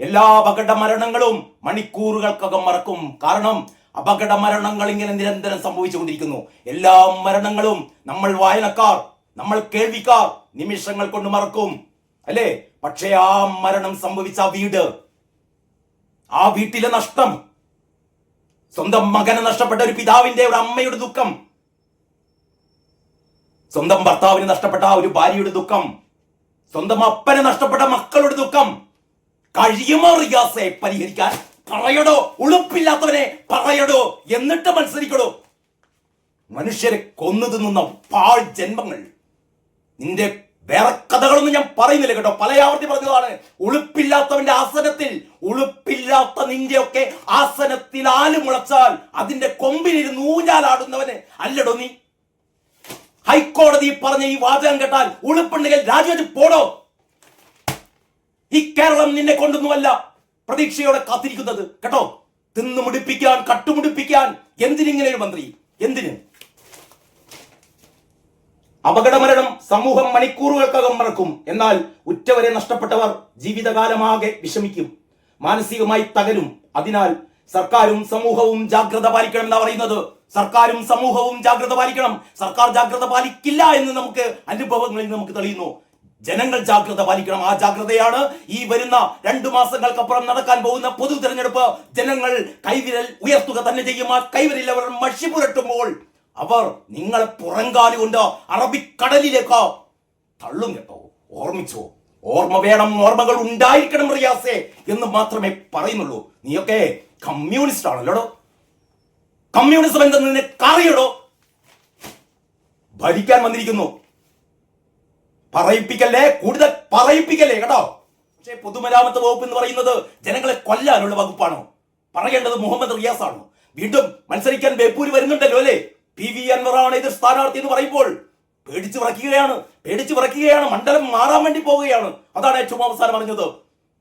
എല്ലാ അപകട മരണങ്ങളും മണിക്കൂറുകൾക്കകം മറക്കും. കാരണം അപകട മരണങ്ങൾ ഇങ്ങനെ നിരന്തരം സംഭവിച്ചുകൊണ്ടിരിക്കുന്നു. എല്ലാ മരണങ്ങളും നമ്മൾ വായനക്കാർ നമ്മൾ കേൾവിക്കാർ നിമിഷങ്ങൾ കൊണ്ട് മറക്കും. അല്ലേ? പക്ഷേ ആ മരണം സംഭവിച്ച ആ വീട് ആ വീട്ടിലെ നഷ്ടം സ്വന്തം മകനെ നഷ്ടപ്പെട്ട ഒരു പിതാവിന്റെ ഒരു അമ്മയുടെ ദുഃഖം സ്വന്തം ഭർത്താവിന് നഷ്ടപ്പെട്ട ഒരു ഭാര്യയുടെ ദുഃഖം സ്വന്തം അപ്പനെ നഷ്ടപ്പെട്ട മക്കളുടെ ദുഃഖം കഴിയുമോ റിയാസെ പരിഹരിക്കാൻ പറയടോ. ഉളുപ്പില്ലാത്തവനെ പറയടോ എന്നിട്ട് മത്സരിക്കടോ. മനുഷ്യരെ കൊന്നു തിന്നുന്ന പാൾ ജന്മങ്ങൾ. നിന്റെ വേറെ കഥകളൊന്നും ഞാൻ പറയുന്നില്ല കേട്ടോ. പല ആവർത്തി പറഞ്ഞതാണ്. ഉളുപ്പില്ലാത്തവന്റെ ആസനത്തിൽ ഉളുപ്പില്ലാത്ത നിന്റെയൊക്കെ ആസനത്തിൽ ആൽ മുളച്ചാൽ അതിന്റെ കൊമ്പിലിരുന്ന് ഊഞ്ഞാലാടുന്നവന് അല്ലടോ നീ. ഹൈക്കോടതി പറഞ്ഞ ഈ വാചകം കേട്ടാൽ ഉളുപ്പുണ്ടെങ്കിൽ രാജിവെച്ച് പോടോ. ഈ കേരളം നിന്നെ കൊണ്ടൊന്നുമല്ല പ്രതീക്ഷയോടെ കാത്തിരിക്കുന്നത്. കേട്ടോ? തിന്നു മുടിപ്പിക്കാൻ കട്ടുമുടിപ്പിക്കാൻ എന്തിനിങ്ങനെ ഒരു മന്ത്രി? എന്തിന്? അപകടമരണം സമൂഹം മണിക്കൂറുകൾക്കകം മറക്കും. എന്നാൽ ഉറ്റവരെ നഷ്ടപ്പെട്ടവർ ജീവിതകാലമാകെ വിഷമിക്കും. മാനസികമായി തകരും. അതിനാൽ സർക്കാരും സമൂഹവും ജാഗ്രത പാലിക്കണം എന്നാ പറയുന്നത്. സർക്കാരും സമൂഹവും ജാഗ്രത പാലിക്കണം. സർക്കാർ ജാഗ്രത പാലിക്കില്ല എന്ന് നമുക്ക് അനുഭവങ്ങളിൽ നമുക്ക് തെളിയുന്നു. ജനങ്ങൾ ജാഗ്രത പാലിക്കണം. ആ ജാഗ്രതയാണ് ഈ വരുന്ന രണ്ടു മാസങ്ങൾക്കപ്പുറം നടക്കാൻ പോകുന്ന പൊതു തെരഞ്ഞെടുപ്പ്. ജനങ്ങൾ കൈവിരൽ ഉയർത്തുക തന്നെ ചെയ്യും. ആ കൈവിരൽ അവർ മഷി പുരട്ടുമ്പോൾ അവർ നിങ്ങളെ പുറങ്കാലി കൊണ്ട് അറബിക്കടലിലേക്ക് തള്ളും കേട്ടോ. ഓർമ്മിച്ചോ? ഓർമ്മ വേണം. ഓർമ്മകൾ ഉണ്ടായിരിക്കണം റിയാസേ എന്ന് മാത്രമേ പറയുന്നുള്ളൂ. നീയൊക്കെ കമ്മ്യൂണിസ്റ്റ് ആണല്ലോ കമ്മ്യൂണിസം എന്തെന്ന് നിന്നെ കറിയടോ? ഭരിക്കാൻ വന്നിരിക്കുന്നു. പറയിപ്പിക്കല്ലേ? കൂടുതൽ പറയിപ്പിക്കല്ലേ കേട്ടോ? പക്ഷേ പൊതുമരാമത്ത് വകുപ്പ് എന്ന് പറയുന്നത് ജനങ്ങളെ കൊല്ലാനുള്ള വകുപ്പാണോ? പറയേണ്ടത് മുഹമ്മദ് റിയാസ് ആണോ വീണ്ടും മത്സരിക്കാൻ ബേപ്പൂര് വരുന്നുണ്ടല്ലോ അല്ലേ? പി വി അൻവറാണ് ഇത് സ്ഥാനാർത്ഥി എന്ന് പറയുമ്പോൾ പേടിച്ചു വിറയ്ക്കുകയാണ് പേടിച്ചു വിറയ്ക്കുകയാണ് മണ്ഡലം മാറാൻ വേണ്ടി പോവുകയാണ്. അതാണ് ഏറ്റവും അവസാനം പറഞ്ഞത്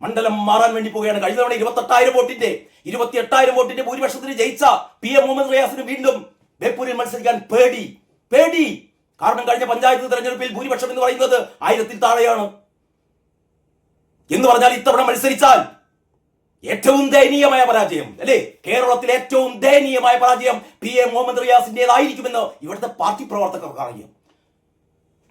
മണ്ഡലം മാറാൻ വേണ്ടി പോവുകയാണ്. കഴിഞ്ഞ തവണ ഇരുപത്തെട്ടായിരം വോട്ടിന്റെ ഇരുപത്തി എട്ടായിരം വോട്ടിന്റെ ഭൂരിപക്ഷത്തിന് ജയിച്ച പി എം മുഹമ്മദ് റിയാസിന് വീണ്ടും ബേപ്പൂരിൽ മത്സരിക്കാൻ പേടി പേടി. കാരണം കഴിഞ്ഞ പഞ്ചായത്ത് തെരഞ്ഞെടുപ്പിൽ ഭൂരിപക്ഷം എന്ന് പറയുന്നത് ആയിരത്തിൽ താഴെയാണ്. എന്ന് പറഞ്ഞാൽ ഇത്തവണ മത്സരിച്ചാൽ ഏറ്റവും ദയനീയമായ പരാജയം അല്ലേ? കേരളത്തിൽ ഏറ്റവും ദയനീയമായ പരാജയം പി എ മുഹമ്മദ് റിയാസിന്റേതായിരിക്കുമെന്ന് ഇവിടുത്തെ പാർട്ടി പ്രവർത്തകർക്ക് അറിയാം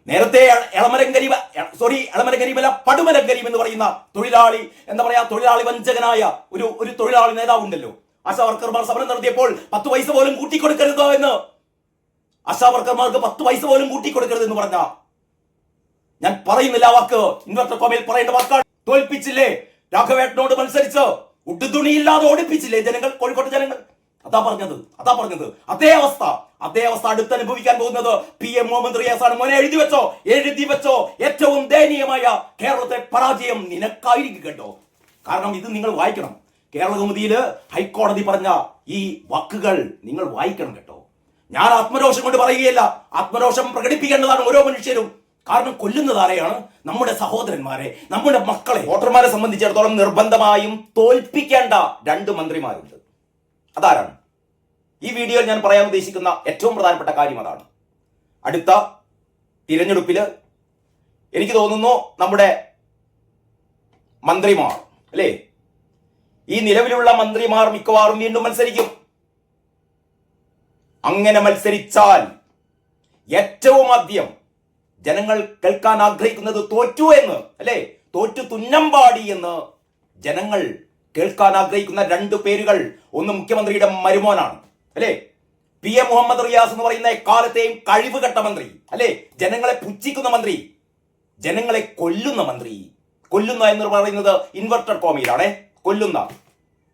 നേരത്തെ എ- എളമരം കരീബ സോറി എളമരം കരീബല്ല പടുമരം കരീം എന്ന് പറയുന്ന തൊഴിലാളി എന്താ പറയാ തൊഴിലാളി വഞ്ചകനായ ഒരു ഒരു തൊഴിലാളി നേതാവുണ്ടല്ലോ. ആശാ വർക്കർമാർ സമരം നടത്തിയപ്പോൾ പത്ത് പൈസ പോലും കൂട്ടിക്കൊടുക്കരുതോ എന്ന് ആശാ വർക്കർമാർക്ക് പത്ത് പൈസ പോലും കൂട്ടി കൊടുക്കരുത് എന്ന് പറഞ്ഞ ഞാൻ പറയുന്നില്ല വാക്ക്. ഇൻവെർട്ടർ കോമയിൽ പറയേണ്ട വാക്കാണ്. തോൽപ്പിച്ചില്ലേ? രാഘവേട്ടനോട് മത്സരിച്ച് ഉടുതുണിയില്ലാതെ ഓടിപ്പിച്ചില്ലേ ജനങ്ങൾ? കോഴിക്കോട്ട് ജനങ്ങൾ? അതാ പറഞ്ഞത്. അതാ പറഞ്ഞത്. അതേ അവസ്ഥ. അതേ അവസ്ഥ അടുത്ത് അനുഭവിക്കാൻ പോകുന്നത് പി എം മുഹമ്മദ് റിയാസ് ആണ്. മോനെ എഴുതി വെച്ചോ? എഴുതി വെച്ചോ? ഏറ്റവും ദയനീയമായ കേരളത്തെ പരാജയം നിനക്കായിരിക്കും കേട്ടോ. കാരണം ഇത് നിങ്ങൾ വായിക്കണം. കേരള കേരളകൗമുദിയിൽ ഹൈക്കോടതി പറഞ്ഞ ഈ വാക്കുകൾ നിങ്ങൾ വായിക്കണം കേട്ടോ. ഞാൻ ആത്മരോഷം കൊണ്ട് പറയുകയല്ല. ആത്മരോഷം പ്രകടിപ്പിക്കേണ്ടതാണ് ഓരോ മനുഷ്യരും. കാരണം കൊല്ലുന്നത് ആരെയാണ് നമ്മുടെ സഹോദരന്മാരെ നമ്മുടെ മക്കളെ. വോട്ടർമാരെ സംബന്ധിച്ചിടത്തോളം നിർബന്ധമായും തോൽപ്പിക്കേണ്ട രണ്ട് മന്ത്രിമാരുണ്ട്. അതാരാണ്? ഈ വീഡിയോയിൽ ഞാൻ പറയാൻ ഉദ്ദേശിക്കുന്ന ഏറ്റവും പ്രധാനപ്പെട്ട കാര്യം അതാണ്. അടുത്ത തിരഞ്ഞെടുപ്പിൽ എനിക്ക് തോന്നുന്നു നമ്മുടെ മന്ത്രിമാർ അല്ലേ? ഈ നിലവിലുള്ള മന്ത്രിമാർ മിക്കവാറും വീണ്ടും മത്സരിക്കും. അങ്ങനെ മത്സരിച്ചാൽ ഏറ്റവും ആദ്യം ജനങ്ങൾ കേൾക്കാൻ ആഗ്രഹിക്കുന്നത് തോറ്റു എന്ന് അല്ലേ? തോറ്റു തുന്നമ്പാടി എന്ന് ജനങ്ങൾ കേൾക്കാൻ ആഗ്രഹിക്കുന്ന രണ്ട് പേരുകൾ. ഒന്ന് മുഖ്യമന്ത്രിയുടെ മരുമോനാണ് അല്ലേ? പി എ മുഹമ്മദ് റിയാസ് എന്ന് പറയുന്ന എക്കാലത്തെയും കഴിവ് കെട്ട മന്ത്രി അല്ലേ? ജനങ്ങളെ പുച്ഛിക്കുന്ന മന്ത്രി ജനങ്ങളെ കൊല്ലുന്ന മന്ത്രി. കൊല്ലുന്ന എന്ന് പറയുന്നത് ഇൻവെർട്ടഡ് കോമയിലാണേ കൊല്ലുന്ന.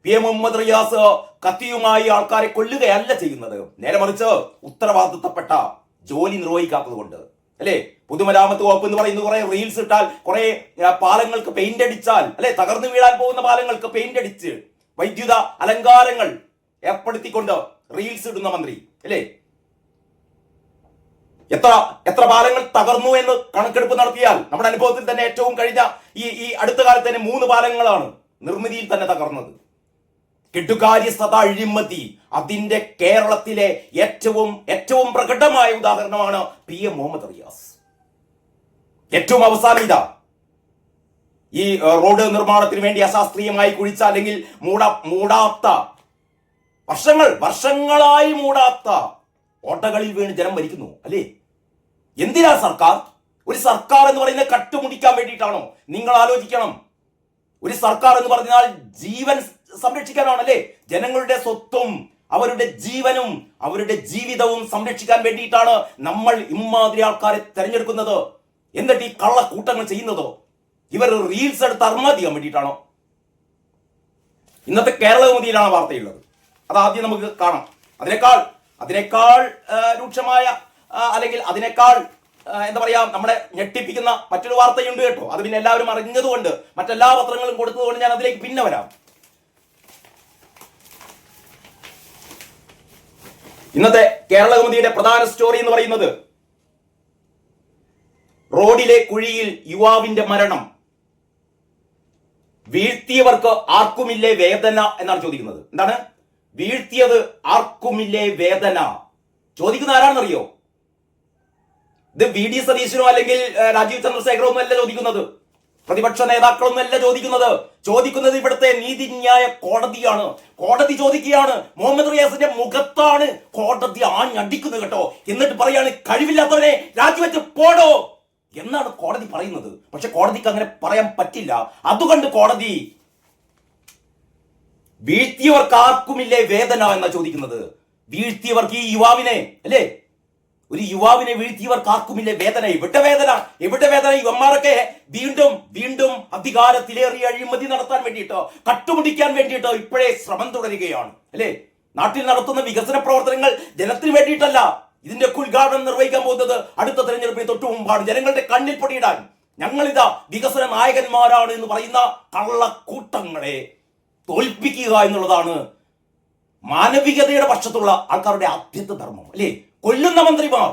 പി എം മുഹമ്മദ് റിയാസ് കത്തിയുമായി ആൾക്കാരെ കൊല്ലുകയല്ല ചെയ്യുന്നത്. നേരെ മറിച്ച് ഉത്തരവാദിത്തപ്പെട്ട ജോലി നിർവഹിക്കാത്തത് കൊണ്ട് അല്ലേ? പൊതുമരാമത്ത് വകുപ്പ് എന്ന് പറയുന്ന കുറെ റീൽസ് ഇട്ടാൽ കുറെ പാലങ്ങൾക്ക് പെയിന്റ് അടിച്ചാൽ അല്ലെ? തകർന്നു വീഴാൻ പോകുന്ന പാലങ്ങൾക്ക് പെയിന്റ് അടിച്ച് വൈദ്യുത അലങ്കാരങ്ങൾ ഏർപ്പെടുത്തിക്കൊണ്ട് റീൽസ് ഇടുന്ന മന്ത്രി. അല്ലേ? എത്ര എത്ര പാലങ്ങൾ തകർന്നു എന്ന് കണക്കെടുപ്പ് നടത്തിയാൽ നമ്മുടെ അനുഭവത്തിൽ തന്നെ ഏറ്റവും കഴിഞ്ഞ ഈ ഈ അടുത്ത കാലത്ത് തന്നെ മൂന്ന് പാലങ്ങളാണ് നിർമ്മിതിയിൽ തന്നെ തകർന്നത്. കെട്ടുകാര്യസ്ഥത അഴിമതി. അതിന്റെ കേരളത്തിലെ ഏറ്റവും ഏറ്റവും പ്രകടമായ ഉദാഹരണമാണ് പി എം മുഹമ്മദ് റിയാസ്. ഏറ്റവും അവസാനം ഇതാ. ഈ റോഡ് നിർമ്മാണത്തിന് വേണ്ടി അശാസ്ത്രീയമായി കുഴിച്ച അല്ലെങ്കിൽ മൂടാ മൂടാത്ത വർഷങ്ങൾ വർഷങ്ങളായി മൂടാത്ത ഓട്ടകളിൽ വീണ് ജനം മരിക്കുന്നു അല്ലേ? എന്തിനാ സർക്കാർ? ഒരു സർക്കാർ എന്ന് പറയുന്നത് കട്ടുമുടിക്കാൻ വേണ്ടിയിട്ടാണോ? നിങ്ങൾ ആലോചിക്കണം. ഒരു സർക്കാർ എന്ന് പറഞ്ഞാൽ ജീവൻ സംരക്ഷിക്കാനാണല്ലേ? ജനങ്ങളുടെ സ്വത്തും അവരുടെ ജീവനും അവരുടെ ജീവിതവും സംരക്ഷിക്കാൻ വേണ്ടിയിട്ടാണ് നമ്മൾ ഇമ്മാതിരി ആൾക്കാരെ തെരഞ്ഞെടുക്കുന്നത്. എന്നിട്ട് ഈ കള്ളക്കൂട്ടങ്ങൾ ചെയ്യുന്നതോ? ഇവർ റീൽസ് എടുത്ത് അർമാദ് ചെയ്യാൻ വേണ്ടിയിട്ടാണോ? ഇന്നത്തെ കേരള മുതിയിലാണ് വാർത്തയുള്ളത്. അത് ആദ്യം നമുക്ക് കാണാം. അതിനേക്കാൾ അതിനേക്കാൾ രൂക്ഷമായ അല്ലെങ്കിൽ അതിനേക്കാൾ എന്താ പറയാ നമ്മളെ ഞെട്ടിപ്പിക്കുന്ന മറ്റൊരു വാർത്തയുണ്ട് കേട്ടോ. അത് പിന്നെ എല്ലാവരും അറിഞ്ഞതുകൊണ്ട് മറ്റെല്ലാ പത്രങ്ങളും കൊടുത്തതുകൊണ്ട് ഞാൻ അതിലേക്ക് പിന്നെ വരാം ഇന്നത്തെ കേരള കൗമുദിയുടെ പ്രധാന സ്റ്റോറി എന്ന് പറയുന്നത് റോഡിലെ കുഴിയിൽ യുവാവിന്റെ മരണം. വീഴ്ത്തിയവർക്ക് ആർക്കുമില്ലേ വേദന എന്നാണ് ചോദിക്കുന്നത്. എന്താണ്? വീഴ്ത്തിയത് ആർക്കുമില്ലേ വേദന? ചോദിക്കുന്ന ആരാണെന്നറിയോ? ഇത് വി ഡി സതീശനോ അല്ലെങ്കിൽ രാജീവ് ചന്ദ്രശേഖരോ ഒന്നും അല്ല ചോദിക്കുന്നത്. പ്രതിപക്ഷ നേതാക്കളൊന്നും അല്ല ചോദിക്കുന്നത്. ചോദിക്കുന്നത് ഇവിടുത്തെ നീതിന്യായ കോടതിയാണ്. കോടതി ചോദിക്കുകയാണ് മുഹമ്മദ് റിയാസിന്റെ മുഖത്താണ് കോടതി ആഞ്ഞടിക്കുന്നത് കേട്ടോ. എന്നിട്ട് പറയാണ് കഴിവില്ലാത്തവനെ രാജിവെച്ച് പോടോ. എന്നാണ് കോടതി പറയുന്നത്. പക്ഷെ കോടതിക്ക് അങ്ങനെ പറയാൻ പറ്റില്ല. അതുകൊണ്ട് കോടതി വീഴ്ത്തിയവർക്ക് ആർക്കുമില്ലേ വേദന എന്നാ ചോദിക്കുന്നത്. വീഴ്ത്തിയവർക്ക് ഈ യുവാവിനെ അല്ലേ? ഒരു യുവാവിനെ വീഴ്ത്തിയവർ കാക്കുമില്ല? വേദന എവിടെ വേദന എവിടെ വേദന. യുവന്മാരൊക്കെ വീണ്ടും വീണ്ടും അധികാരത്തിലേറി അഴിമതി നടത്താൻ വേണ്ടിയിട്ടോ കട്ടുമുടിക്കാൻ വേണ്ടിയിട്ടോ ഇപ്പോഴേ ശ്രമം തുടരുകയാണ്. അല്ലേ? നാട്ടിൽ നടത്തുന്ന വികസന പ്രവർത്തനങ്ങൾ ജനത്തിന് വേണ്ടിയിട്ടല്ല. ഇതിന്റെ ഉദ്ഘാടനം നിർവഹിക്കാൻ പോകുന്നത് അടുത്ത തെരഞ്ഞെടുപ്പിന് തൊട്ടു മുമ്പാണ്. ജനങ്ങളുടെ കണ്ണിൽ പൊടിയിടാൻ. ഞങ്ങളിതാ വികസന നായകന്മാരാണ് എന്ന് പറയുന്ന കള്ളക്കൂട്ടങ്ങളെ തോൽപ്പിക്കുക എന്നുള്ളതാണ് മാനവികതയുടെ പക്ഷത്തുള്ള ആൾക്കാരുടെ ആദ്യത്തെ ധർമ്മം. അല്ലേ? കൊല്ലുന്ന മന്ത്രിമാർ.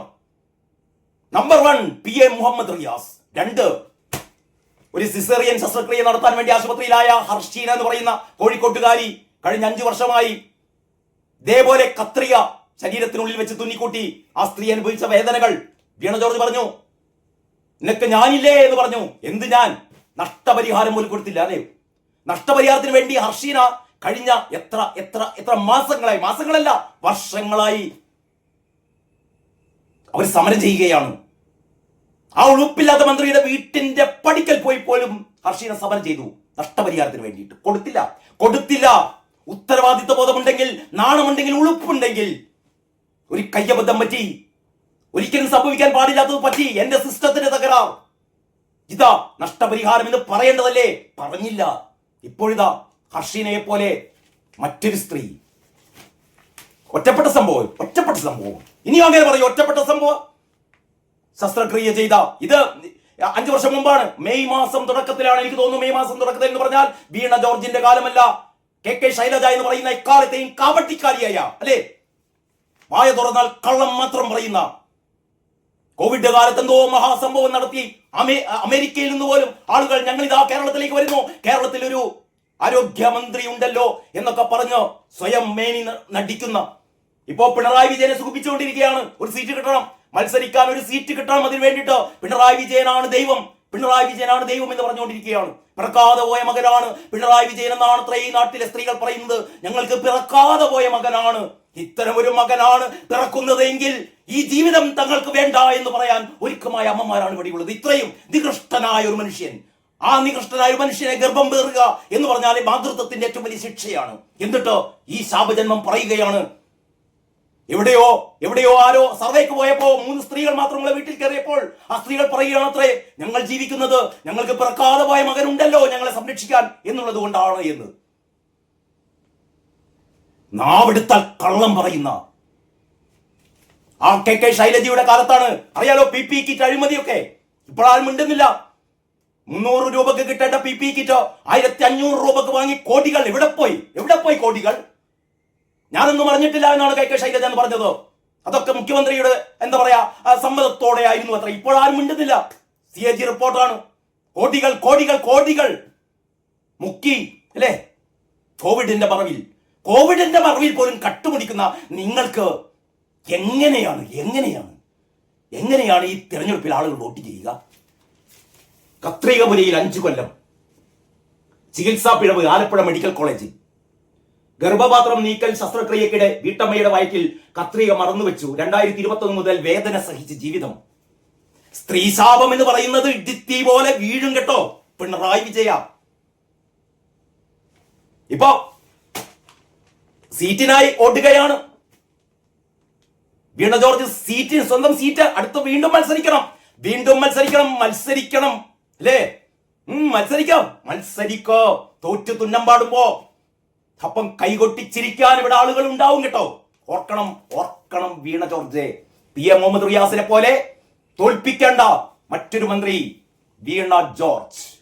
Number one P A Muhammad Riyas. രണ്ട് ഒരു സിസേറിയൻ ശസ്ത്രക്രിയ നടത്താൻ വേണ്ടി ആശുപത്രിയിലായ ഹർഷീന എന്ന് പറയുന്ന കോഴിക്കോട്ടുകാരി കഴിഞ്ഞ അഞ്ചു വർഷമായി ഇതേപോലെ കത്രിയ ശരീരത്തിനുള്ളിൽ വെച്ച് തുന്നിക്കൂട്ടി ആ സ്ത്രീ അനുഭവിച്ച വേദനകൾ. വീണ ജോർജ് പറഞ്ഞു നിനക്ക് ഞാനില്ലേ? എന്ന് പറഞ്ഞു. എന്ത് ഞാൻ? നഷ്ടപരിഹാരം പോലും കൊടുത്തില്ല അല്ലേ? നഷ്ടപരിഹാരത്തിന് വേണ്ടി ഹർഷീന കഴിഞ്ഞ എത്ര എത്ര എത്ര മാസങ്ങളായി മാസങ്ങളല്ല വർഷങ്ങളായി അവർ സമരം ചെയ്യുകയാണ്. ആ ഉളുപ്പില്ലാത്ത മന്ത്രിയുടെ വീട്ടിന്റെ പടിക്കൽ പോയി പോലും ഹർഷീന സമരം ചെയ്തു. നഷ്ടപരിഹാരത്തിന് വേണ്ടിയിട്ട്. കൊടുത്തില്ല. കൊടുത്തില്ല. ഉത്തരവാദിത്വ ബോധമുണ്ടെങ്കിൽ നാണമുണ്ടെങ്കിൽ ഉളുപ്പുണ്ടെങ്കിൽ ഒരു കയ്യബദ്ധം പറ്റി ഒരിക്കലും സംഭവിക്കാൻ പാടില്ലാത്തത് പറ്റി എന്റെ സിസ്റ്റത്തിന്റെ തകരാർ. ഇതാ നഷ്ടപരിഹാരം എന്ന് പറയേണ്ടതല്ലേ? പറഞ്ഞില്ല. ഇപ്പോഴിതാ ഹർഷീനയെ പോലെ മറ്റൊരു സ്ത്രീ ഒറ്റപ്പെട്ട സംഭവം ഒറ്റപ്പെട്ട സംഭവം. ഇനിയും അങ്ങനെ പറയും ഒറ്റപ്പെട്ട സംഭവം. ശസ്ത്രക്രിയ ചെയ്ത ഇത് അഞ്ചു വർഷം മുമ്പാണ്. മെയ് മാസം തുടക്കത്തിലാണ് എനിക്ക് തോന്നുന്നു മെയ് മാസം തുടക്കത്തിൽ എന്ന് പറഞ്ഞാൽ വീണ ജോർജിന്റെ കാലമല്ല. കെ കെ ശൈലജ എന്ന് പറയുന്ന എക്കാലത്തെയും കാവട്ടിക്കാരിയായ അല്ലേ? വായ തുറന്നാൽ കള്ളം മാത്രം പറയുന്ന. കോവിഡ് കാലത്ത് എന്തോ മഹാസംഭവം നടത്തി. അമേ- അമേരിക്കയിൽ നിന്ന് പോലും ആളുകൾ ഞങ്ങൾ ഇതാ കേരളത്തിലേക്ക് വരുന്നു. കേരളത്തിൽ ഒരു ആരോഗ്യമന്ത്രി ഉണ്ടല്ലോ എന്നൊക്കെ പറഞ്ഞ് സ്വയം മേനി നടിക്കുന്ന ഇപ്പോ പിണറായി വിജയനെ സുഖിപ്പിച്ചുകൊണ്ടിരിക്കുകയാണ്. ഒരു സീറ്റ് കിട്ടണം. മത്സരിക്കാൻ ഒരു സീറ്റ് കിട്ടണം അതിന് വേണ്ടിയിട്ട് പിണറായി വിജയനാണ് ദൈവം. പിണറായി വിജയനാണ് ദൈവം എന്ന് പറഞ്ഞുകൊണ്ടിരിക്കുകയാണ്. പിറക്കാതെ പോയ മകനാണ് പിണറായി വിജയൻ എന്നാണ് ഈ നാട്ടിലെ സ്ത്രീകൾ പറയുന്നത്. ഞങ്ങൾക്ക് പിറക്കാതെ പോയ മകനാണ്. ഇത്തരം ഒരു മകനാണ് പിറക്കുന്നതെങ്കിൽ ഈ ജീവിതം തങ്ങൾക്ക് വേണ്ട എന്ന് പറയാൻ ഒരുക്കമായ അമ്മമാരാണ് ഇവിടെയുള്ളത് ഇത്രയും നികൃഷ്ടനായ ഒരു മനുഷ്യൻ. ആ നികൃഷ്ടനായ മനുഷ്യനെ ഗർഭം പേറുക എന്ന് പറഞ്ഞാൽ മാതൃത്വത്തിന്റെ ഏറ്റവും വലിയ ശിക്ഷയാണ്. എന്നിട്ടോ ഈ ശാപജന്മം പറയുകയാണ്. എവിടെയോ എവിടെയോ ആരോ സർവേക്ക് പോയപ്പോ മൂന്ന് സ്ത്രീകൾ മാത്രമുള്ള വീട്ടിൽ കയറിയപ്പോൾ ആ സ്ത്രീകൾ പറയുകയാണ് അത്രേ ഞങ്ങൾ ജീവിക്കുന്നത് ഞങ്ങൾക്ക് പിറക്കാതെ പോയ മകനുണ്ടല്ലോ ഞങ്ങളെ സംരക്ഷിക്കാൻ എന്നുള്ളത് കൊണ്ടാണ് എന്ന്. നാവെടുത്താൽ കള്ളം പറയുന്ന. ആ കെ കെ ശൈലജിയുടെ കാലത്താണ് അറിയാലോ പി പി കിറ്റ് അഴിമതിയൊക്കെ. ഇപ്പോഴാരും മിണ്ടുന്നില്ല. മുന്നൂറ് രൂപക്ക് കിട്ടേണ്ട പി പി കിറ്റ് ആയിരത്തി അഞ്ഞൂറ് രൂപക്ക് വാങ്ങി കോടികൾ. എവിടെ പോയി? എവിടെ പോയി കോടികൾ? ഞാനൊന്നും അറിഞ്ഞിട്ടില്ല എന്നാണ് കെ കെ ശൈലജ എന്ന് പറഞ്ഞത്. അതൊക്കെ മുഖ്യമന്ത്രിയുടെ എന്താ പറയാ സമ്മതത്തോടെ ആയിരുന്നു അത്ര. ഇപ്പോഴാരും മിണ്ടുന്നില്ല. സി എ ജി റിപ്പോർട്ടാണ്. കോടികൾ കോടികൾ കോടികൾ. മുക്കി അല്ലേ? കോവിഡിന്റെ മറവിൽ. കോവിഡിന്റെ മറവിൽ പോലും കട്ടുപിടിക്കുന്ന നിങ്ങൾക്ക് എങ്ങനെയാണ് എങ്ങനെയാണ് എങ്ങനെയാണ് ഈ തെരഞ്ഞെടുപ്പിൽ ആളുകൾ വോട്ട് ചെയ്യുക? കത്രികപുരയിൽ അഞ്ചു കൊല്ലം. ചികിത്സാ പിഴവ് ആലപ്പുഴ മെഡിക്കൽ കോളേജിൽ. ഗർഭപാത്രം നീക്കൽ ശസ്ത്രക്രിയക്കിടെ വീട്ടമ്മയുടെ വയറ്റിൽ കത്രിക മറന്നുവെച്ചു. രണ്ടായിരത്തി ഇരുപത്തി ഒന്ന് മുതൽ വേദന സഹിച്ച് ജീവിതം. സ്ത്രീശാപം എന്ന് പറയുന്നത് ഇടിത്തി പോലെ വീഴും കേട്ടോ. പിണറായി വിജയ. ഇപ്പോ സീറ്റിനായി ഓടുകയാണ്. വീണ ജോർജ് സീറ്റ് സ്വന്തം സീറ്റ് അടുത്ത് വീണ്ടും മത്സരിക്കണം. വീണ്ടും മത്സരിക്കണം മത്സരിക്കണം. അല്ലേ? മത്സരിക്കാം. മത്സരിക്കോ. തോറ്റു തുന്നം പാടുമ്പോ. അപ്പം കൈകൊട്ടിച്ചിരിക്കാൻ ഇവിടെ ആളുകൾ ഉണ്ടാവും കേട്ടോ. ഓർക്കണം ഓർക്കണം വീണ ജോർജ്. പി എം മുഹമ്മദ് റിയാസിനെ പോലെ തോൽപ്പിക്കേണ്ട മറ്റൊരു മന്ത്രി വീണ ജോർജ്.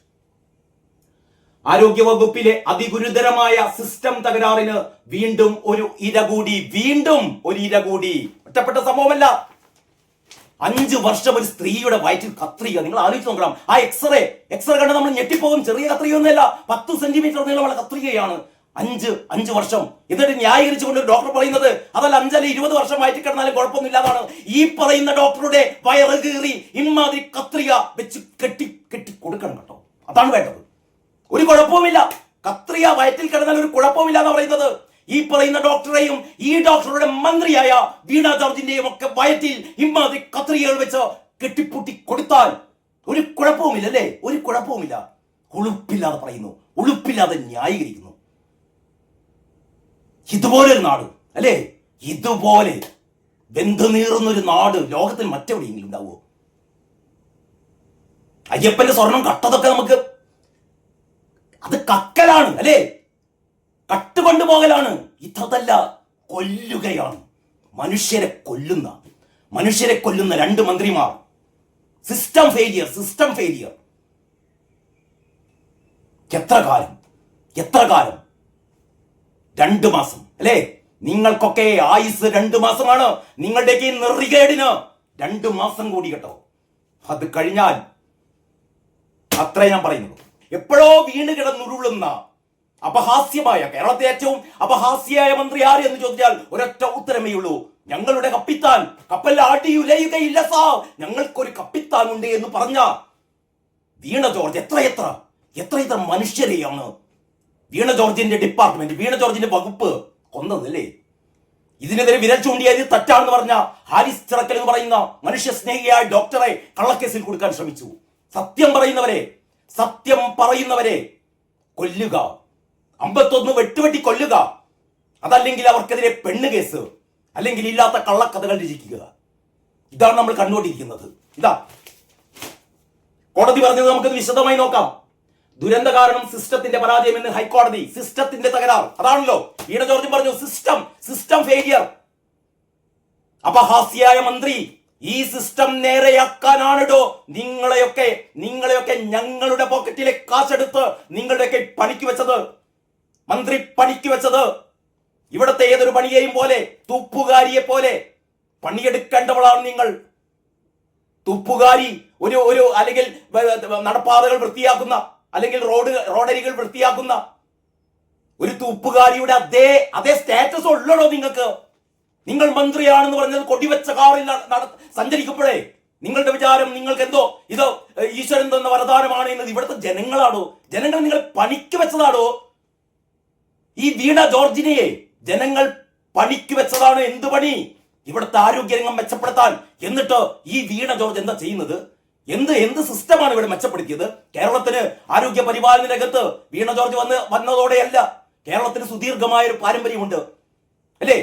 ആരോഗ്യവകുപ്പിലെ അതിഗുരുതരമായ സിസ്റ്റം തകരാറിന് വീണ്ടും ഒരു ഇര കൂടി വീണ്ടും ഒരു ഇര കൂടി. ഒറ്റപ്പെട്ട സംഭവമല്ല. അഞ്ചു വർഷം ഒരു സ്ത്രീയുടെ വയറ്റിൽ കത്രിക. നിങ്ങൾ ആലോചിച്ച് നോക്കണം. ആ എക്സ്റേ എക്സ്റേ കണ്ട് നമ്മൾ ഞെട്ടിപ്പോകും. ചെറിയ കത്രികയൊന്നുമല്ല. പത്ത് സെന്റിമീറ്റർ നീളമുള്ള കത്രികയാണ്. അഞ്ച് അഞ്ച് വർഷം. എന്നിട്ട് ന്യായീകരിച്ചുകൊണ്ട് ഒരു ഡോക്ടർ പറയുന്നത് അതല്ല അഞ്ചല്ല ഇരുപത് വർഷം മാറ്റി കിടന്നാലും കുഴപ്പമൊന്നുമില്ലാതാണ്. ഈ പറയുന്ന ഡോക്ടറുടെ വയറ് കീറി ഇമാതിരി കത്രിക വെച്ച് കെട്ടി കെട്ടി കൊടുക്കണം കേട്ടോ. അതാണ് വേണ്ടത്. ഒരു കുഴപ്പവുമില്ല. കത്രിയ വയറ്റിൽ കിടന്നാൽ ഒരു കുഴപ്പമില്ല എന്ന് പറയുന്നത്. ഈ പറയുന്ന ഡോക്ടറെയും ഈ ഡോക്ടറുടെ മന്ത്രിയായ വീണ ജോർജിന്റെയും ഒക്കെ വയറ്റിൽ ഇമ്മാതിരി കത്രികകൾ വെച്ച് കെട്ടിപ്പൂട്ടി കൊടുത്താൽ ഒരു കുഴപ്പവുമില്ല അല്ലേ ഒരു കുഴപ്പവുമില്ല. ഉളുപ്പില്ലാതെ പറയുന്നു. ഉളുപ്പില്ലാതെ ന്യായീകരിക്കുന്നു. ഇതുപോലെ ഒരു നാട് അല്ലേ? ഇതുപോലെ ബന്ധു നീറുന്ന ഒരു നാട് ലോകത്തിൽ മറ്റെവിടെയെങ്കിലും ഉണ്ടാവുമോ? അയ്യപ്പന്റെ സ്വർണം കട്ടതൊക്കെ നമുക്ക് അത് കക്കലാണ് അല്ലേ? കട്ടുകൊണ്ടുപോകലാണ് ഇതല്ല കൊല്ലുകയാണ്. മനുഷ്യരെ കൊല്ലുന്ന മനുഷ്യരെ കൊല്ലുന്ന രണ്ട് മന്ത്രിമാർ. സിസ്റ്റം ഫെയിലിയർ സിസ്റ്റം ഫെയിലിയർ എത്ര കാലം? എത്ര കാലം? രണ്ട് മാസം അല്ലേ? നിങ്ങൾക്കൊക്കെ ആയുസ് രണ്ട് മാസമാണ്. നിങ്ങളുടെ ഈ നിറികേടിന് രണ്ട് മാസം കൂടി കേട്ടോ. അത് കഴിഞ്ഞാൽ അത്രേ ഞാൻ പറയുന്നുള്ളൂ. എപ്പോഴോ വീണ് കിടന്നുരുളുന്ന അപഹാസ്യമായ കേരളത്തെ ഏറ്റവും അപഹാസ്യമായ മന്ത്രി ആര് എന്ന് ചോദിച്ചാൽ ഒരൊറ്റ ഉത്തരമേ ഉള്ളൂ. ഞങ്ങളുടെ കപ്പിത്താൻ. കപ്പൽ ആട്ടി ഉലയുകയില്ല സാ ഞങ്ങൾക്കൊരു കപ്പിത്താൻ ഉണ്ട് എന്ന് പറഞ്ഞ വീണ ജോർജ് എത്ര എത്ര എത്ര എത്ര മനുഷ്യരെയാണ് വീണ ജോർജിന്റെ ഡിപ്പാർട്ട്മെന്റ് വീണ ജോർജിന്റെ വകുപ്പ് കൊന്നതല്ലേ? ഇതിനെതിരെ വിരൽ ചൂണ്ടിയത് തെറ്റാണെന്ന് പറഞ്ഞ ഹാരിസ് ചിറക്കൽ എന്ന് പറയുന്ന മനുഷ്യ സ്നേഹിയായ ഡോക്ടറെ കള്ളക്കേസിൽ കൊടുക്കാൻ ശ്രമിച്ചു. സത്യം പറയുന്നവരെ സത്യം പറയുന്നവരെ കൊല്ലുക. അമ്പത്തൊന്ന് വെട്ടുവെട്ടി കൊല്ലുക. അതല്ലെങ്കിൽ അവർക്കെതിരെ പെണ്ണ് കേസ് അല്ലെങ്കിൽ ഇല്ലാത്ത കള്ളക്കഥകൾ രചിക്കുക. ഇതാണ് നമ്മൾ കണ്ടുകൊണ്ടിരിക്കുന്നത്. ഇതാ. കോടതി പറഞ്ഞത് നമുക്കത് വിശദമായി നോക്കാം. ദുരന്ത കാരണം സിസ്റ്റത്തിന്റെ പരാജയം എന്ന് ഹൈക്കോടതി സിസ്റ്റത്തിന്റെ തകരാർ. അതാണല്ലോ. ഈട ജോർജ് പറഞ്ഞു സിസ്റ്റം സിസ്റ്റം ഫെയിലിയർ. അപഹാസ്യായ മന്ത്രി ഈ സിസ്റ്റം നേരെയാക്കാനാണിടോ. നിങ്ങളെയൊക്കെ നിങ്ങളെയൊക്കെ ഞങ്ങളുടെ പോക്കറ്റിലെ കാശെടുത്ത് നിങ്ങളുടെയൊക്കെ പണിക്ക് വെച്ചത്. മന്ത്രി പണിക്ക് വെച്ചത്. ഇവിടത്തെ ഏതൊരു പണിയെയും പോലെ തൂപ്പുകാരിയെ പോലെ പണിയെടുക്കേണ്ടവളാണ് നിങ്ങൾ. തുപ്പുകാരി ഒരു ഒരു അല്ലെങ്കിൽ നടപ്പാതകൾ വൃത്തിയാക്കുന്ന അല്ലെങ്കിൽ റോഡ് റോഡരികൾ വൃത്തിയാക്കുന്ന ഒരു തൂപ്പുകാരിയുടെ അതേ അതേ സ്റ്റാറ്റസ് ഉള്ളടോ നിങ്ങൾക്ക്? നിങ്ങൾ മന്ത്രിയാണെന്ന് പറഞ്ഞത് കൊടിവെച്ച കാറിൽ സഞ്ചരിക്കുമ്പോഴേ നിങ്ങളുടെ വിചാരം നിങ്ങൾക്ക് എന്തോ ഇത് ഈശ്വരൻ തന്ന വരദാനമാണ് എന്നത് ഇവിടുത്തെ ജനങ്ങളാണോ? ജനങ്ങൾ നിങ്ങൾ പണിക്ക് വെച്ചതാണോ? ഈ വീണ ജോർജിനെയെ ജനങ്ങൾ പണിക്ക് വെച്ചതാണ് എന്ത് പണി? ഇവിടുത്തെ ആരോഗ്യരംഗം മെച്ചപ്പെടുത്താൻ. എന്നിട്ട് ഈ വീണ ജോർജ് എന്താ ചെയ്യുന്നത്? എന്ത് എന്ത് സിസ്റ്റമാണ് ഇവിടെ മെച്ചപ്പെടുത്തിയത്? കേരളത്തിന് ആരോഗ്യ പരിപാലന രംഗത്ത് വീണ ജോർജ് വന്ന് വന്നതോടെയല്ല കേരളത്തിന് സുദീർഘമായ ഒരു പാരമ്പര്യമുണ്ട്. അല്ലേ?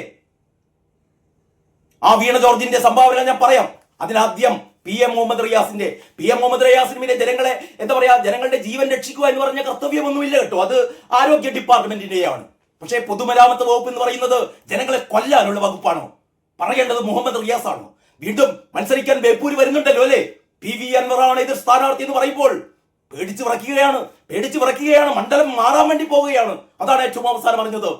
ആ വീണ ജോർജിന്റെ സംഭാവന ഞാൻ പറയാം. അതിനാദ്യം പി എം മുഹമ്മദ് റിയാസിന്റെ പി എം മുഹമ്മദ് റിയാസിന് പിന്നെ ജനങ്ങളെ എന്താ പറയാ ജനങ്ങളുടെ ജീവൻ രക്ഷിക്കുക എന്ന് പറഞ്ഞ കർത്തവ്യമൊന്നുമില്ല കേട്ടോ. അത് ആരോഗ്യ ഡിപ്പാർട്ട്മെന്റിന്റെയാണ്. പക്ഷേ പൊതുമരാമത്ത് വകുപ്പ് എന്ന് പറയുന്നത് ജനങ്ങളെ കൊല്ലാനുള്ള വകുപ്പാണോ? പറയേണ്ടത് മുഹമ്മദ് റിയാസ് ആണോ വീണ്ടും മത്സരിക്കാൻ ബേപ്പൂര് വരുന്നുണ്ടല്ലോ അല്ലേ? പി വി അൻവറാണ് എതിർ സ്ഥാനാർത്ഥി എന്ന് പറയുമ്പോൾ പേടിച്ചു വിറയ്ക്കുകയാണ് പേടിച്ചു വിറയ്ക്കുകയാണ് മണ്ഡലം മാറാൻ വേണ്ടി പോവുകയാണ്. അതാണ് ഏറ്റവും അവസാനം പറഞ്ഞത്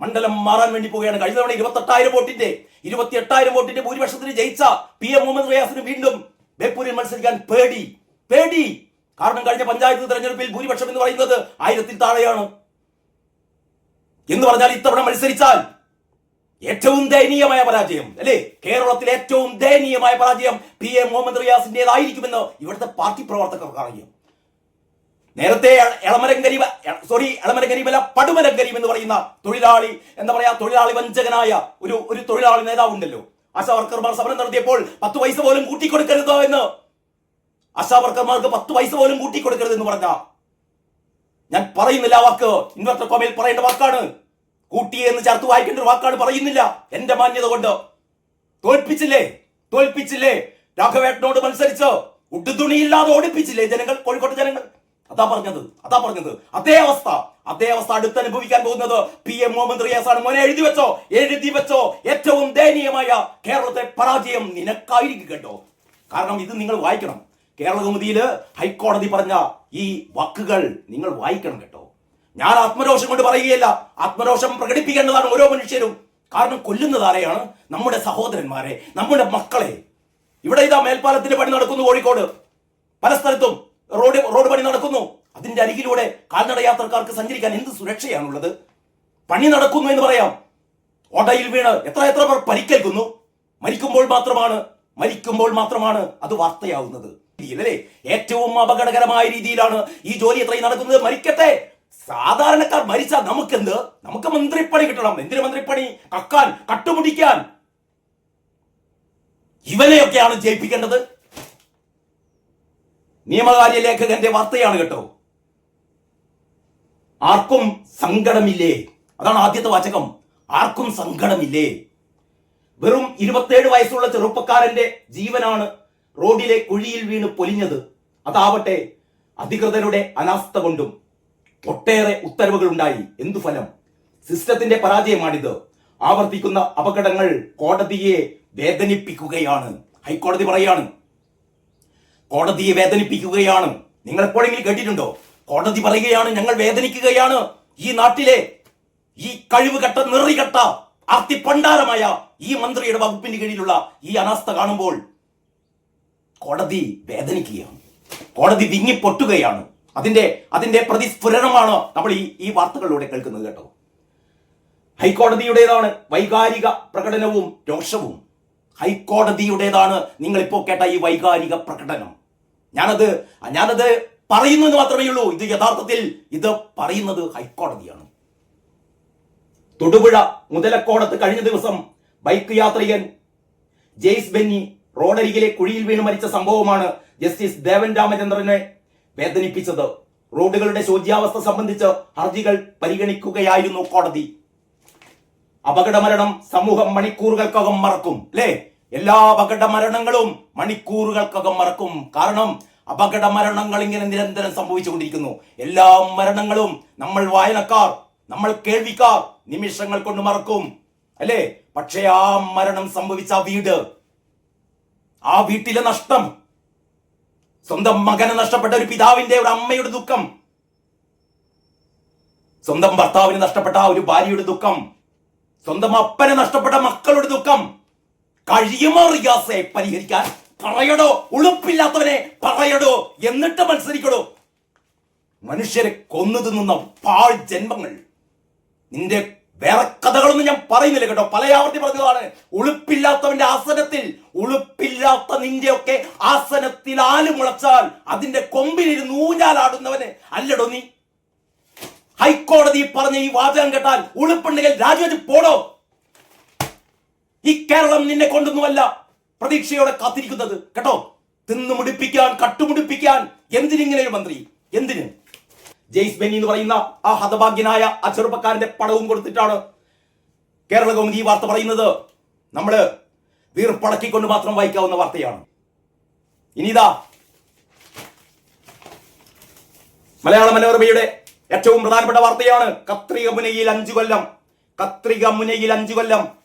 മണ്ഡലം മാറാൻ വേണ്ടി പോവുകയാണ്. കഴിഞ്ഞ തവണ ഇരുപത്തെട്ടായിരം വോട്ടിന്റെ ഇരുപത്തി എട്ടായിരം വോട്ടിന്റെ ഭൂരിപക്ഷത്തിന് ജയിച്ച പി എം മുഹമ്മദ് റിയാസിന് വീണ്ടും ബേപ്പൂരിൽ മത്സരിക്കാൻ പേടി പേടി. കാരണം കഴിഞ്ഞ പഞ്ചായത്ത് തെരഞ്ഞെടുപ്പിൽ ഭൂരിപക്ഷം എന്ന് പറയുന്നത് ആയിരത്തിൽ താഴെയാണ്. എന്ന് പറഞ്ഞാൽ ഇത്തവണ മത്സരിച്ചാൽ ഏറ്റവും ദയനീയമായ പരാജയം അല്ലേ? കേരളത്തിലെ ഏറ്റവും ദയനീയമായ പരാജയം പി എ മുഹമ്മദ് റിയാസിന്റേതായിരിക്കുമെന്ന് ഇവിടുത്തെ പാർട്ടി പ്രവർത്തകർക്ക് അറിയാം. നേരത്തെ എളമരം കരീബ സോറി എളമരം കരീബല്ല പടുമരം കരീം എന്ന് പറയുന്ന തൊഴിലാളി എന്താ പറയാ തൊഴിലാളി വഞ്ചകനായ ഒരു ഒരു തൊഴിലാളി നേതാവ് ഉണ്ടല്ലോ. ആശാ വർക്കർമാർ സമരം നടത്തിയപ്പോൾ പത്ത് പൈസ പോലും കൂട്ടിക്കൊടുക്കരുതോ എന്ന്. ആശാ വർക്കർമാർക്ക് പത്ത് പൈസ പോലും കൂട്ടിക്കൊടുക്കരുത് എന്ന് പറഞ്ഞ ഞാൻ പറയുന്നില്ല വാക്ക്. ഇൻവെർട്ടർ കോമയിൽ പറയേണ്ട വാക്കാണ്. കൂട്ടിയെ എന്ന് ചേർത്ത് വായിക്കേണ്ട ഒരു വാക്കാണ് പറയുന്നില്ല. എന്റെ മാന്യത കൊണ്ട്. തോൽപ്പിച്ചില്ലേ? തോൽപ്പിച്ചില്ലേ? രാഘവേട്ടനോട് മത്സരിച്ച് ഉടുതുണിയില്ലാതെ ഓടിപ്പിച്ചില്ലേ ജനങ്ങൾ? കോഴിക്കോട്ട് ജനങ്ങൾ. അതാ പറഞ്ഞത്. അതാ പറഞ്ഞത്. അതേ അവസ്ഥ. അതേ അവസ്ഥ അടുത്ത് അനുഭവിക്കാൻ പോകുന്നത് പി എം മുഹമ്മദ് റിയാസ് ആണ് മോനെ എഴുതി വെച്ചോ? എഴുതി വെച്ചോ? ഏറ്റവും ദയനീയമായ കേരളത്തെ പരാജയം നിനക്കായിരിക്കും കേട്ടോ. കാരണം ഇത് നിങ്ങൾ വായിക്കണം. കേരള കൗമുദിയിൽ ഹൈക്കോടതി പറഞ്ഞ ഈ വാക്കുകൾ നിങ്ങൾ വായിക്കണം കേട്ടോ. ഞാൻ ആത്മരോഷം കൊണ്ട് പറയുകയല്ല. ആത്മരോഷം പ്രകടിപ്പിക്കേണ്ടതാണ് ഓരോ മനുഷ്യരും. കാരണം കൊല്ലുന്നത് ആരെയാണ്? നമ്മുടെ സഹോദരന്മാരെ നമ്മുടെ മക്കളെ. ഇവിടെ ഇതാ മേൽപ്പാലത്തിന്റെ പണി നടക്കുന്നു കോഴിക്കോട്. പല സ്ഥലത്തും റോഡ് റോഡ് പണി നടക്കുന്നു. അതിന്റെ അരികിലൂടെ കാൽനട യാത്രക്കാർക്ക് സഞ്ചരിക്കാൻ എന്ത് സുരക്ഷയാണുള്ളത്? പണി നടക്കുന്നു എന്ന് പറയാം. ഓടയിൽ വീണ് എത്ര എത്ര പേർ പരിക്കേൽക്കുന്നു? മരിക്കുമ്പോൾ മാത്രമാണ് മരിക്കുമ്പോൾ മാത്രമാണ് അത് വാർത്തയാവുന്നത്. അല്ലേ ഏറ്റവും അപകടകരമായ രീതിയിലാണ് ഈ ജോലി എത്രയും നടക്കുന്നത്. മരിക്കട്ടെ! സാധാരണക്കാർ മരിച്ചാൽ നമുക്കെന്ത്? നമുക്ക് മന്ത്രിപ്പണി കിട്ടണം. എന്തിനു മന്ത്രിപ്പണി? കക്കാൻ കട്ടുമുടിക്കാൻ. ഇവനെയൊക്കെയാണ് ജയിപ്പിക്കേണ്ടത്. നിയമകാര്യ ലേഖകന്റെ വാർത്തയാണ് കേട്ടോ. ആർക്കും സങ്കടമില്ലേ? അതാണ് ആദ്യത്തെ വാചകം. ആർക്കും സങ്കടമില്ലേ? വെറും ഇരുപത്തേഴ് വയസ്സുള്ള ചെറുപ്പക്കാരന്റെ ജീവനാണ് റോഡിലെ കുഴിയിൽ വീണ് പൊലിഞ്ഞത്. അതാവട്ടെ അധികൃതരുടെ അനാസ്ഥ കൊണ്ടും. ഒട്ടേറെ ഉത്തരവുകൾ ഉണ്ടായി എന്തു ഫലം? സിസ്റ്റത്തിന്റെ പരാജയമാണിത്. ആവർത്തിക്കുന്ന അപകടങ്ങൾ കോടതിയെ വേദനിപ്പിക്കുകയാണ്. ഹൈക്കോടതി പറയാണ്. കോടതിയെ വേദനിപ്പിക്കുകയാണ്. നിങ്ങൾ എപ്പോഴെങ്കിലും കേട്ടിട്ടുണ്ടോ? കോടതി പറയുകയാണ് ഞങ്ങൾ വേദനിക്കുകയാണ്. ഈ നാട്ടിലെ ഈ കഴിവുകെട്ട നിറികെട്ട ആർത്തിപ്പണ്ടാരമായ ഈ മന്ത്രിയുടെ വകുപ്പിന് കീഴിലുള്ള ഈ അനാസ്ഥ കാണുമ്പോൾ കോടതി വേദനിക്കുകയാണ്. കോടതി വിങ്ങി പൊട്ടുകയാണ്. അതിന്റെ അതിന്റെ പ്രതിസ്ഫുരണമാണ് നമ്മൾ ഈ ഈ വാർത്തകളിലൂടെ കേൾക്കുന്നത് കേട്ടോ? ഹൈക്കോടതിയുടേതാണ് വൈകാരിക പ്രകടനവും രോഷവും. ഹൈക്കോടതിയുടേതാണ് നിങ്ങൾ ഇപ്പോൾ കേട്ട ഈ വൈകാരിക പ്രകടനം. ഞാനത് ഞാനത് പറയുന്നു എന്ന് മാത്രമേ ഉള്ളൂ. ഇത് യഥാർത്ഥത്തിൽ ഇത് പറയുന്നത് ഹൈക്കോടതിയാണ്. തൊടുപുഴ മുതലക്കോടത്ത് കഴിഞ്ഞ ദിവസം ബൈക്ക് യാത്രികൻ ജെയ്സ് ബെന്നി റോഡരികിലെ കുഴിയിൽ വീണ് മരിച്ച സംഭവമാണ് ജസ്റ്റിസ് ദേവൻ രാമചന്ദ്രനെ വേദനിപ്പിച്ചത്. റോഡുകളുടെ ശോച്യാവസ്ഥ സംബന്ധിച്ച് ഹർജികൾ പരിഗണിക്കുകയായിരുന്നു കോടതി. അപകട മരണം സമൂഹം മണിക്കൂറുകൾക്കകം മറക്കും അല്ലേ? എല്ലാ അപകട മരണങ്ങളും മണിക്കൂറുകൾക്കകം മറക്കും. കാരണം അപകട മരണങ്ങൾ ഇങ്ങനെ നിരന്തരം സംഭവിച്ചുകൊണ്ടിരിക്കുന്നു. എല്ലാ മരണങ്ങളും നമ്മൾ വായനക്കാർ നമ്മൾ കേൾവിക്കാർ നിമിഷങ്ങൾ കൊണ്ട് മറക്കും അല്ലേ? പക്ഷേ ആ മരണം സംഭവിച്ച വീട് ആ വീട്ടിലെ നഷ്ടം സ്വന്തം മകനെ നഷ്ടപ്പെട്ട ഒരു പിതാവിന്റെ ഒരു അമ്മയുടെ ദുഃഖം. സ്വന്തം ഭർത്താവിന് നഷ്ടപ്പെട്ട ഒരു ഭാര്യയുടെ ദുഃഖം. സ്വന്തം അപ്പനെ നഷ്ടപ്പെട്ട മക്കളുടെ ദുഃഖം. കഴിയുമോ റിയാസെ? പരിഹരിക്കാൻ പറയടോ. ഉളുപ്പില്ലാത്തവനെ പറയടോ. എന്നിട്ട് മത്സരിക്കടോ. മനുഷ്യരെ കൊന്നു തിന്നുന്ന പാൾ ജന്മങ്ങൾ. നിന്റെ വേറെ കഥകളൊന്നും ഞാൻ പറയുന്നില്ല കേട്ടോ. പല ആവർത്തി പറഞ്ഞതാണ്. ഉളുപ്പില്ലാത്തവന്റെ ആസനത്തിൽ ഉളുപ്പില്ലാത്ത നിന്റെയൊക്കെ ആസനത്തിൽ ആൽ മുളച്ചാൽ അതിന്റെ കൊമ്പിലിരുന്ന് ഊഞ്ഞാലാടുന്നവന് അല്ലടോ നീ. ഹൈക്കോടതി പറഞ്ഞ ഈ വാചകം കേട്ടാൽ ഉളുപ്പുണ്ടെങ്കിൽ രാജിവെച്ച് പോടോ. ഈ കേരളം നിന്നെ കൊണ്ടൊന്നുമല്ല പ്രതീക്ഷയോടെ കാത്തിരിക്കുന്നത്. കേട്ടോ? തിന്നു മുടിപ്പിക്കാൻ കട്ടുമുടിപ്പിക്കാൻ എന്തിനിങ്ങനെ ഒരു മന്ത്രി? എന്തിന്? ജെയ്സ് ബെന്നി എന്ന് പറയുന്ന ആ ഹതഭാഗ്യനായ ആ ചെറുപ്പക്കാരന്റെ പടവും കൊടുത്തിട്ടാണ് കേരള കൗമുദി ഈ വാർത്ത പറയുന്നത്. നമ്മൾ വീർപ്പടക്കിക്കൊണ്ട് മാത്രം വായിക്കാവുന്ന വാർത്തയാണ്. ഇനിതാ മലയാള മനോരമയുടെ ഏറ്റവും പ്രധാനപ്പെട്ട വാർത്തയാണ് കത്രിക മുനയിൽ അഞ്ചു കൊല്ലം. കത്രിക മുനയിൽ അഞ്ചു കൊല്ലം.